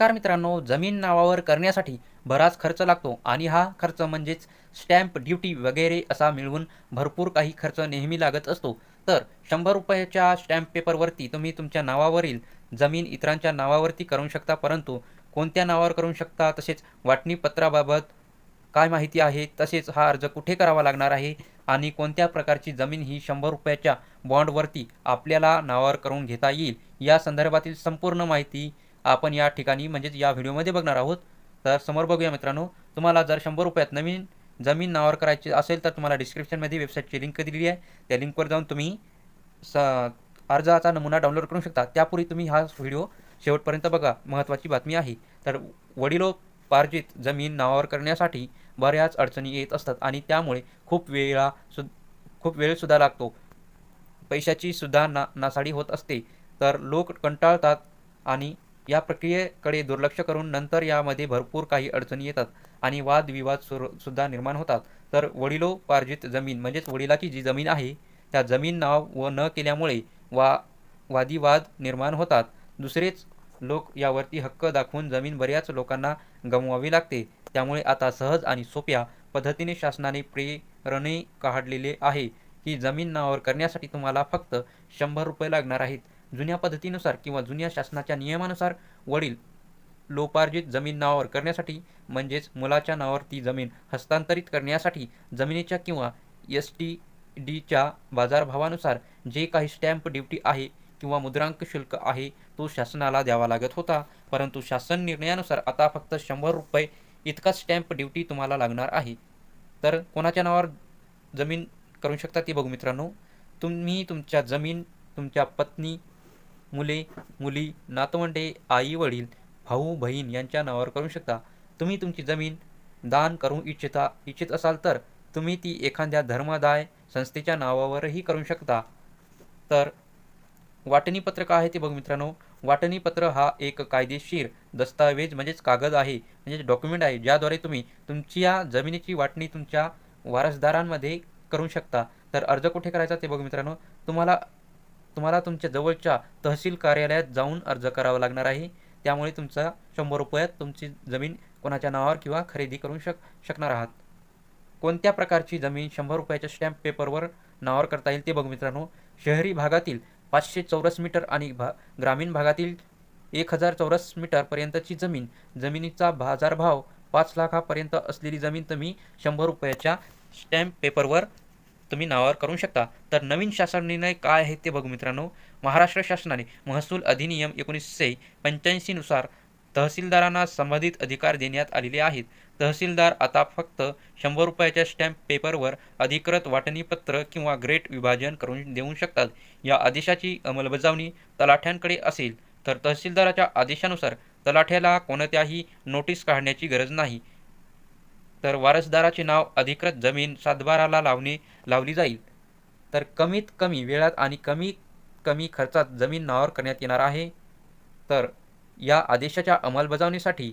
नमस्कार मित्रांनो जमीन नावावर करण्यासाठी बराच खर्च लागतो आणि हा खर्च म्हणजेच स्टॅम्प ड्युटी वगैरे असा मिळवून भरपूर काही खर्च नेहमी लागत असतो. तर शंभर रुपयाच्या स्टॅम्प पेपरवरती तुम्ही तुमच्या नावावरील जमीन इतरांच्या नावावरती करू शकता परंतु कोणत्या नावावर करू शकता तसेच वाटणी पत्राबाबत काय माहिती आहे तसेच हा अर्ज कुठे करावा लागणार आहे आणि कोणत्या प्रकारची जमीन ही शंभर रुपयाच्या बॉन्डवरती आपल्याला नावावर करून घेता येईल या संदर्भातील संपूर्ण माहिती आपण या ठिकाणी म्हणजेच या व्हिडिओमध्ये बघणार आहोत. तर समोर बघूया मित्रांनो तुम्हाला जर शंभर रुपयात नवीन जमीन नावावर करायची असेल तर तुम्हाला डिस्क्रिप्शनमध्ये वेबसाईटची लिंक दिलेली आहे. त्या लिंकवर जाऊन तुम्ही स अर्जाचा नमुना डाउनलोड करू शकता. त्यापूर्वी तुम्ही हा व्हिडिओ शेवटपर्यंत बघा. महत्त्वाची बातमी आहे. तर वडिलोपार्जित जमीन नावावर करण्यासाठी बऱ्याच अडचणी येत असतात आणि त्यामुळे खूप वेळा सु खूप वेळसुद्धा लागतो. पैशाची सुद्धा ना नासाडी होत असते. तर लोक कंटाळतात आणि या प्रक्रियेकडे दुर्लक्ष करून नंतर यामध्ये भरपूर काही अडचणी येतात आणि वादविवाद सुर सुद्धा निर्माण होतात. तर वडिलोपार्जित जमीन म्हणजेच वडिलाची जी जमीन आहे त्या जमीन नाव व न केल्यामुळे वा वादिवाद निर्माण होतात. दुसरेच लोक यावरती हक्क दाखवून जमीन बऱ्याच लोकांना गमवावी लागते. त्यामुळे आता सहज आणि सोप्या पद्धतीने शासनाने प्रेरणे काढलेले आहे की जमीन नावावर करण्यासाठी तुम्हाला फक्त शंभर रुपये लागणार आहेत. जुन्या पद्धतीनुसार किंवा जुन्या शासनाच्या नियमानुसार वडील लोपार्जित जमीन नावावर करण्यासाठी म्हणजेच मुलाच्या नावावर ती जमीन हस्तांतरित करण्यासाठी जमिनीच्या किंवा एस टी डीच्या बाजारभावानुसार जे काही स्टॅम्प ड्युटी आहे किंवा मुद्रांक शुल्क आहे तो शासनाला द्यावा लागत होता. परंतु शासन निर्णयानुसार आता फक्त शंभर रुपये इतका स्टॅम्प ड्युटी तुम्हाला लागणार आहे. तर कोणाच्या नावावर जमीन करू शकता ती बघू मित्रांनो. तुम्ही तुमच्या जमीन तुमच्या पत्नी मुले मुली नातवंडे आई वडील भाऊ बहीण यांच्या नावावर करू शकता. तुम्ही तुमची जमीन दान करू इच्छिता इच्छित असाल तर तुम्ही ती एखाद्या धर्मादाय संस्थेच्या नावावरही करू शकता. तर वाटणी पत्र काय आहे ते बघ मित्रांनो. वाटणी पत्र हा एक कायदेशीर दस्तावेज म्हणजेच कागद आहे म्हणजेच डॉक्युमेंट आहे ज्याद्वारे तुम्ही तुमच्या जमिनीची वाटणी तुमच्या वारसदारांमध्ये करू शकता. तर अर्ज कुठे करायचा ते बघ मित्रांनो. तुम्हाला तुम्हाला तुमच्या जवळच्या तहसील कार्यालयात जाऊन अर्ज करावा लागणार आहे. त्यामुळे तुमचा शंभर रुपयात तुमची जमीन कोणाच्या नावावर किंवा खरेदी करू शक शकणार आहात. कोणत्या प्रकारची जमीन शंभर रुपयाच्या स्टॅम्प पेपरवर नावावर करता येईल ते बघ मित्रांनो. शहरी भागातील पाचशे चौरस मीटर आणि भा ग्रामीण भागातील एक हजार चौरस मीटरपर्यंतची जमीन जमिनीचा बाजारभाव पाच लाखापर्यंत असलेली जमीन तुम्ही शंभर रुपयाच्या स्टॅम्प पेपरवर तुम्ही नावावर करू शकता. तर नवीन शासन निर्णय काय आहे ते बघू मित्रांनो. महाराष्ट्र शासनाने महसूल अधिनियम एकोणीसशे पंच्याऐंशीनुसार तहसीलदारांना संबंधित अधिकार देण्यात आलेले आहेत. तहसीलदार आता फक्त शंभर रुपयाच्या स्टॅम्प पेपरवर अधिकृत वाटणीपत्र किंवा ग्रेट विभाजन करून देऊ शकतात. या आदेशाची अंमलबजावणी तलाठ्यांकडे असेल तर तहसीलदाराच्या आदेशानुसार तलाठ्याला कोणत्याही नोटीस काढण्याची गरज नाही. तर वारसदाराचे नाव अधिकृत जमीन सातबाराला लावणे लावली जाईल. तर कमीत कमी वेळात आणि कमीत कमी खर्चात जमीन नावावर करण्यात येणार आहे. तर या आदेशाच्या अंमलबजावणीसाठी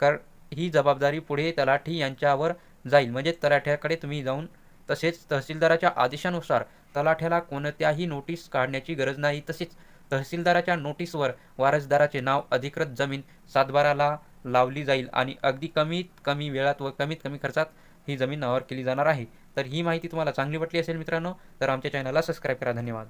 कर ही जबाबदारी पुढे तलाठी यांच्यावर जाईल. म्हणजे तलाठ्याकडे तुम्ही जाऊन तसेच तहसीलदाराच्या आदेशानुसार तलाठ्याला कोणत्याही नोटीस काढण्याची गरज नाही. तसेच तहसीलदाराच्या नोटीसवर वारसदाराचे नाव अधिकृत जमीन सातबाराला लावली जाईल आणि अगदी कमीत कमी वेळात व कमीत कमी खर्चात ही जमीन नावावर केली जाणार आहे. तर ही माहिती तुम्हाला चांगली वाटली असेल मित्रांनो तर आमच्या चॅनलला सबस्क्राईब करा. धन्यवाद.